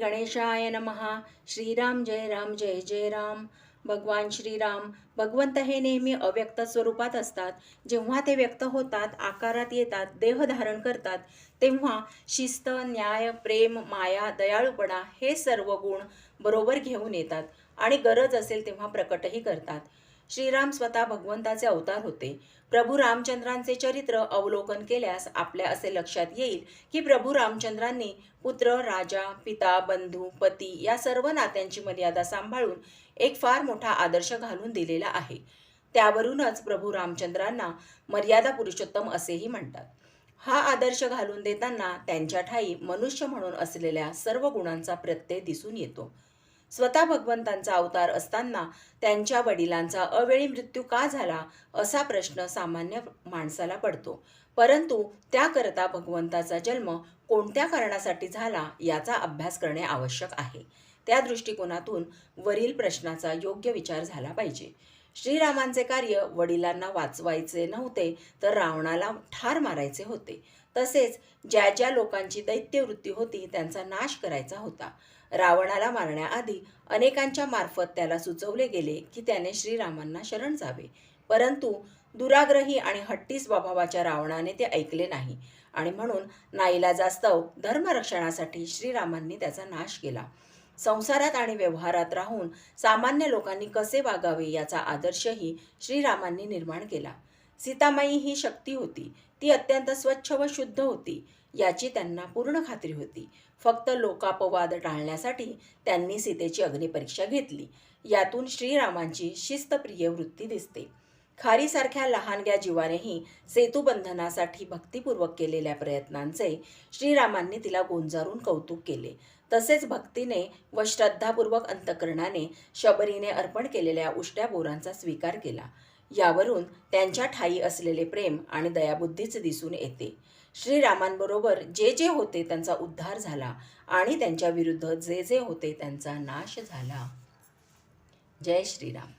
गणेशाय नमहा श्रीराम जय राम जय जय राम. भगवान श्रीराम भगवंत हे नेहमी अव्यक्त स्वरूपात असतात. जेव्हा ते व्यक्त होतात आकारात येतात देह धारण करतात तेव्हा शिस्त न्याय प्रेम माया दयाळूपणा हे सर्व गुण बरोबर घेऊन येतात आणि गरज असेल तेव्हा प्रकटही करतात. श्रीराम स्वतः भगवंताचे अवतार होते. प्रभू रामचंद्रांचे चरित्र अवलोकन केल्यास आपल्या असे लक्षात येईल की प्रभू रामचंद्रांनी पुत्र राजा पिता बंधू पती या सर्व नात्यांची मर्यादा सांभाळून एक फार मोठा आदर्श घालून दिलेला आहे. त्यावरूनच प्रभू रामचंद्रांना मर्यादा पुरुषोत्तम असेही म्हणतात. हा आदर्श घालून देताना त्यांच्या ठाई मनुष्य म्हणून असलेल्या सर्व गुणांचा प्रत्यय दिसून येतो. स्वतः भगवंतांचा अवतार असताना त्यांच्या वडिलांचा अवेळी मृत्यू का झाला असा प्रश्न सामान्य माणसाला पडतो. परंतु त्याकरता भगवंताचा जन्म कोणत्या कारणासाठी झाला याचा अभ्यास करणे आवश्यक आहे. त्या दृष्टिकोनातून वरील प्रश्नाचा योग्य विचार झाला पाहिजे. श्रीरामांचे कार्य वडिलांना वाचवायचे नव्हते तर रावणाला ठार मारायचे होते. तसेच ज्या ज्या लोकांची दैत्यवृत्ती होती त्यांचा नाश करायचा होता. रावणाला मारण्याआधी अनेकांच्या मार्फत त्याला सुचवले गेले की त्याने श्रीरामांना शरण जावे. परंतु दुराग्रही आणि हट्टी स्वभावाच्या रावणाने ते ऐकले नाही. आणि म्हणून नाईलाजास्तव धर्मरक्षणासाठी श्रीरामांनी त्याचा नाश केला. संसारात आणि व्यवहारात राहून सामान्य लोकांनी कसे वागावे याचा आदर्शही श्रीरामांनी निर्माण केला. सीतामाई ही शक्ती होती. ती अत्यंत स्वच्छ व शुद्ध होती याची त्यांना पूर्ण खात्री होती. फक्त लोकापवाद टाळण्यासाठी त्यांनी सीतेची अग्निपरीक्षा घेतली. यातून श्रीरामांची शिस्तप्रिय वृत्ती दिसते. खारीसारख्या लहानग्या जीवानेही सेतुबंधनासाठी भक्तिपूर्वक केलेल्या प्रयत्नांचे श्रीरामांनी तिला गोंजारून कौतुक केले. तसेच भक्तीने व श्रद्धापूर्वक अंतकरणाने शबरीने अर्पण केलेल्या उष्ट्या बोरांचा स्वीकार केला. यावरून त्यांच्या ठाई असलेले प्रेम आणि दयाबुद्धीच दिसून येते. श्रीरामांबरोबर जे जे होते त्यांचा उद्धार झाला आणि त्यांच्या विरुद्ध जे जे होते त्यांचा नाश झाला. जय श्रीराम.